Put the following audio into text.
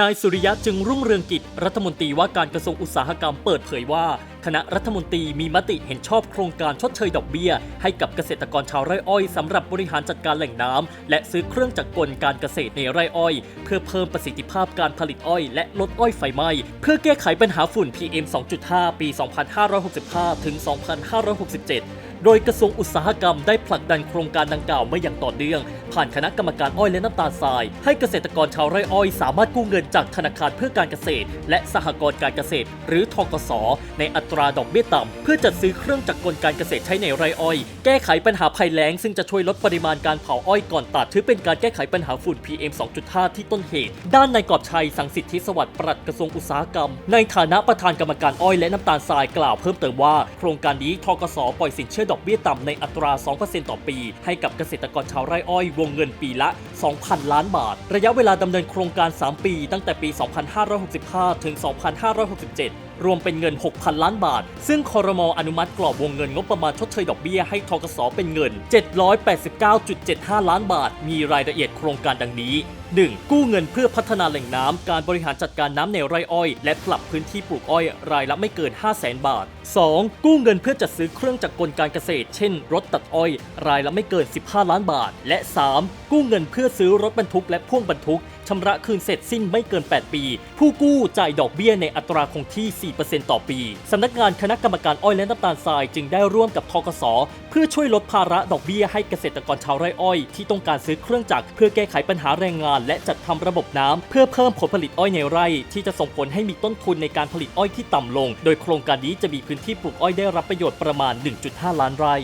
นายสุริยะจึงรุ่งเรืองกิจรัฐมนตรีว่าการกระทรวงอุตสาหกรรมเปิดเผยว่า คณะรัฐมนตรีมีมติเห็นชอบโครงการชดเชยดอกเบี้ย ให้กับเกษตรกรชาวไร่อ้อยสำหรับบริหารจัดการแหล่งน้ำและซื้อเครื่องจักรกลการเกษตรในไร่อ้อย เพื่อเพิ่มประสิทธิภาพการผลิตอ้อยและลดอ้อยไฟไหม้เพื่อแก้ไขปัญหาฝุ่น PM 2.5 ปี 2565 ถึง 2567 โดยกระทรวงอุตสาหกรรมได้ผลักดันโครงการดังกล่าวมาอย่างต่อเนื่อง ผ่านคณะกรรมการอ้อยและน้ำตาลทราย ให้เกษตรกรชาวไร่อ้อยสามารถกู้เงินจากธนาคารเพื่อการเกษตร และสหกรณ์การเกษตร หรือทกส ในอัตราดอกเบี้ยต่ำ เพื่อจัดซื้อเครื่องจักรกลการเกษตรใช้ในไร่อ้อย แก้ไขปัญหาภัยแล้ง ซึ่งจะช่วยลดปริมาณการเผาอ้อยก่อนตัด ถือเป็นการแก้ไขปัญหาฝุ่น PM 2.5 ที่ต้นเหตุ ด้านนายกอบชัยสังสิทธิสวัสดิ์ปลัดกระทรวงอุตสาหกรรม ในฐานะประธานกรรมการอ้อยและน้ำตาลทรายกล่าวเพิ่มเติมว่า โครงการนี้ทกสปล่อยสินเชื่อดอกเบี้ยต่ำในอัตรา 2%ต่อปี ให้กับเกษตรกรชาวไร่อ้อยวงเงินปีละ 2,000 ล้านบาท ระยะเวลาดำเนินโครงการ 3 ปี ตั้งแต่ปี 2565 ถึง 2567รวมเป็นเงิน 6,000 ล้านบาท ซึ่งคอรมออนุมัติกรอบวงเงินงบประมาณชดเชยดอกเบี้ยให้ทกสเป็นเงิน 789.75 ล้านบาท มีรายละเอียดโครงการดังนี้ 1. กู้เงินเพื่อพัฒนาแหล่งน้ำ การบริหารจัดการน้ำในไร่อ้อย และปรับพื้นที่ปลูกอ้อยรายละไม่เกิน 5 0 0แสนบาท 2. กู้เงินเพื่อจัดซื้อเครื่องจักรกลการเกษตร เช่น รถตัดอ้อย รายละไม่เกิน 15 ล้านบาท และ 3. กู้เงินเพื่อซื้อรถบรรทุกและพ่วงบรรทุกชำระคืนเสร็จสิ้นไม่เกิน 8 ปี ผู้กู้จ่ายดอกเบี้ยในอัตราคงที่ 4%ต่อปีสำนักงานคณะกรรมการอ้อยและน้ำตาลทรายจึงได้ร่วมกับทกส เพื่อช่วยลดภาระดอกเบี้ยให้เกษตรกรชาวไร่อ้อย ที่ต้องการซื้อเครื่องจักรเพื่อแก้ไขปัญหาแรงงาน และจัดทำระบบน้ำเพื่อเพิ่มผลผลิตอ้อยในไร่ ที่จะส่งผลให้มีต้นทุนในการผลิตอ้อยที่ต่ำลง โดยโครงการนี้จะมีพื้นที่ปลูกอ้อยได้รับประโยชน์ประมาณ 1.5 ล้านไร่